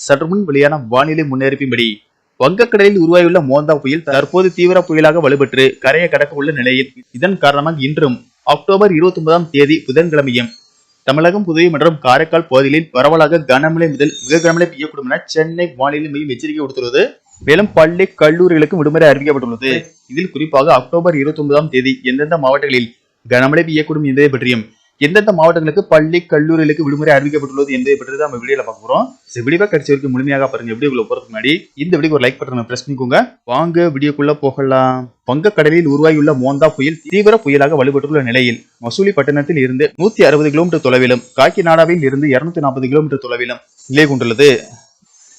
சற்று முன் வெளியான வானிலை முன்னறிவின்படி வங்கக்கடலில் உருவாகியுள்ள மோந்தா புயல் தற்போது தீவிர புயலாக வலுப்பெற்று கரையை கடக்க உள்ள நிலையில் இதன் காரணமாக இன்றும் அக்டோபர் இருபத்தி ஒன்பதாம் தேதி புதன்கிழமையும் தமிழகம் புதுவை மற்றும் காரைக்கால் பகுதிகளில் பரவலாக கனமழை முதல் மிக கனமழை பெய்யக்கூடும் என சென்னை வானிலை மையம் எச்சரிக்கை கொடுத்துள்ளது மேலும் பள்ளி கல்லூரிகளுக்கும் விடுமுறை அறிவிக்கப்பட்டுள்ளது. இதில் குறிப்பாக அக்டோபர் இருபத்தி ஒன்பதாம் தேதி எந்தெந்த மாவட்டங்களில் கனமழை பெய்யக்கூடும் என்பதை பற்றியும் எந்தெந்த மாவட்டங்களுக்கு பள்ளி கல்லூரிகளுக்கு விடுமுறை அறிவிக்கப்பட்டுள்ளது என்பதை பற்றி தான் நம்ம வீடியோல பார்க்க போறோம். இந்த வீடியோ கடைசி வரைக்கும் முழுமையாக பாருங்க. வீடியோக்குள்ள போறதுக்கு முன்னாடி இந்த வீடியோக்கு ஒரு லைக் பட்டனை பிரஸ் பண்ணிக்கோங்க. வாங்க வீடியோக்குள்ள போகலாம். வங்கக்கடலில் உருவாகியுள்ள மோந்தா புயல் தீவிர புயலாக வலுப்பட்டுள்ள நிலையில் மசூலி பட்டணத்தில் இருந்து நூத்தி அறுபது கிலோமீட்டர் தொலைவிலும் காக்கிநாடாவில் இருந்து இருநூத்தி நாற்பது கிலோமீட்டர் தொலைவிலும் நிலை கொண்டுள்ளது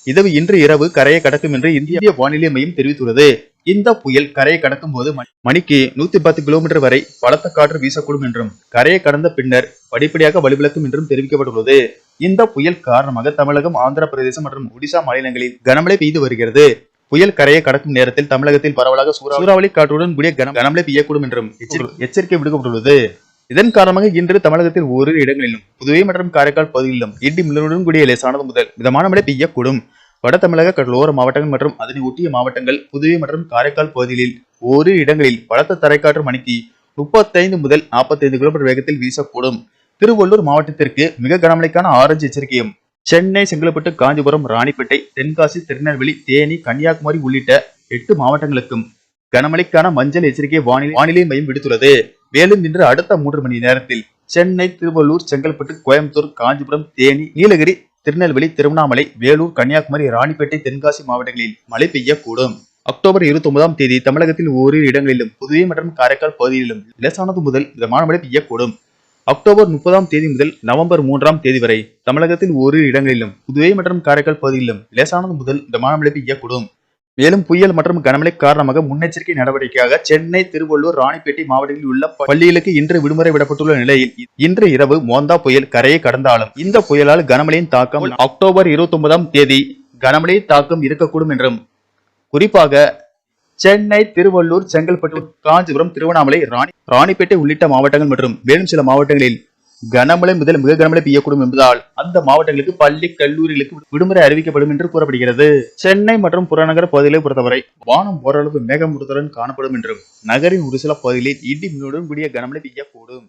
இது இன்று இரவு கரையை கடக்கும் என்று இந்திய வானிலை மையம் தெரிவித்துள்ளது. இந்த புயல் கரையை கடக்கும் போது மணிக்கு நூத்தி பத்து கிலோமீட்டர் வரை பலத்த காற்று வீசக்கூடும் என்றும் கரையை கடந்த பின்னர் படிப்படியாக வலுவிழக்கும் என்றும் தெரிவிக்கப்பட்டுள்ளது. இந்த புயல் காரணமாக தமிழகம் ஆந்திர பிரதேசம் மற்றும் ஒடிசா மாநிலங்களில் கனமழை பெய்து வருகிறது. புயல் கரையை கடக்கும் நேரத்தில் தமிழகத்தில் பரவலாக சூறாவளி காற்றுடன் கூடிய கன- கனமழை பெய்யக்கூடும் என்றும் எச்சரிக்கை விடுக்கப்பட்டுள்ளது. இதன் காரணமாக இன்று தமிழகத்தில் ஓரிரு இடங்களிலும் புதுவை மற்றும் காரைக்கால் பகுதிகளிலும் இடி மின்னலுடன் கூடிய லேசானது முதல் மிதமான மழை பெய்யக்கூடும். வட தமிழக கடலோர மாவட்டங்கள் மற்றும் அதனை ஒட்டிய மாவட்டங்கள் புதுவை மற்றும் காரைக்கால் பகுதிகளில் ஓரிரு இடங்களில் பலத்த தரைக்காற்று மணிக்கு முப்பத்தைந்து முதல் நாற்பத்தைந்து கிலோமீட்டர் வேகத்தில் வீசக்கூடும். திருவள்ளூர் மாவட்டத்திற்கு மிக கனமழைக்கான ஆரஞ்சு எச்சரிக்கையும் சென்னை செங்கல்பட்டு காஞ்சிபுரம் ராணிப்பேட்டை தென்காசி திருநெல்வேலி தேனி கன்னியாகுமரி உள்ளிட்ட எட்டு மாவட்டங்களுக்கும் கனமழைக்கான மஞ்சள் எச்சரிக்கை வானிலை வானிலை மையம் விடுத்துள்ளது. மேலும் இன்று அடுத்த மூன்று மணி நேரத்தில் சென்னை திருவள்ளூர் செங்கல்பட்டு கோயம்புத்தூர் காஞ்சிபுரம் தேனி நீலகிரி திருநெல்வேலி திருவண்ணாமலை வேலூர் கன்னியாகுமரி ராணிப்பேட்டை தென்காசி மாவட்டங்களில் மழை பெய்யக்கூடும். அக்டோபர் இருபத்தி ஒன்பதாம் தேதி தமிழகத்தில் ஓரிரு இடங்களிலும் புதுவை மற்றும் காரைக்கால் பகுதிகளிலும் லேசானது முதல் மிதமான மழை பெய்யக்கூடும். அக்டோபர் முப்பதாம் தேதி முதல் நவம்பர் மூன்றாம் தேதி வரை தமிழகத்தில் ஓரிரு இடங்களிலும் புதுவை மற்றும் காரைக்கால் பகுதிகளிலும் லேசானது முதல் மிதமான மழை பெய்யக்கூடும். மேலும் புயல் மற்றும் கனமழை காரணமாக முன்னெச்சரிக்கை நடவடிக்கையாக சென்னை திருவள்ளூர் ராணிப்பேட்டை மாவட்டங்களில் உள்ள பள்ளிகளுக்கு இன்று விடுமுறை விடப்பட்டுள்ள நிலையில் இன்று இரவு மோந்தா புயல் கரையை கடந்தாலும் இந்த புயலால் கனமழையின் தாக்கம் அக்டோபர் இருபத்தி ஒன்பதாம் தேதி கனமழை தாக்கம் இருக்கக்கூடும் என்றும் குறிப்பாக சென்னை திருவள்ளூர் செங்கல்பட்டு காஞ்சிபுரம் திருவண்ணாமலை ராணி ராணிப்பேட்டை உள்ளிட்ட மாவட்டங்கள் மற்றும் மேலும் சில மாவட்டங்களில் கனமழை முதல் மிக கனமழை பெய்யக்கூடும் என்பதால் அந்த மாவட்டங்களுக்கு பள்ளி கல்லூரிகளுக்கு விடுமுறை அறிவிக்கப்படும் என்று கூறப்படுகிறது. சென்னை மற்றும் புறநகர பகுதிகளை பொறுத்தவரை வானம் ஓரளவு மேகமூட்டத்துடன் காணப்படும் என்றும் நகரின் ஒரு சில பகுதிகளில் இடி மின்னுடன் கூடிய கனமழை பெய்யக்கூடும்.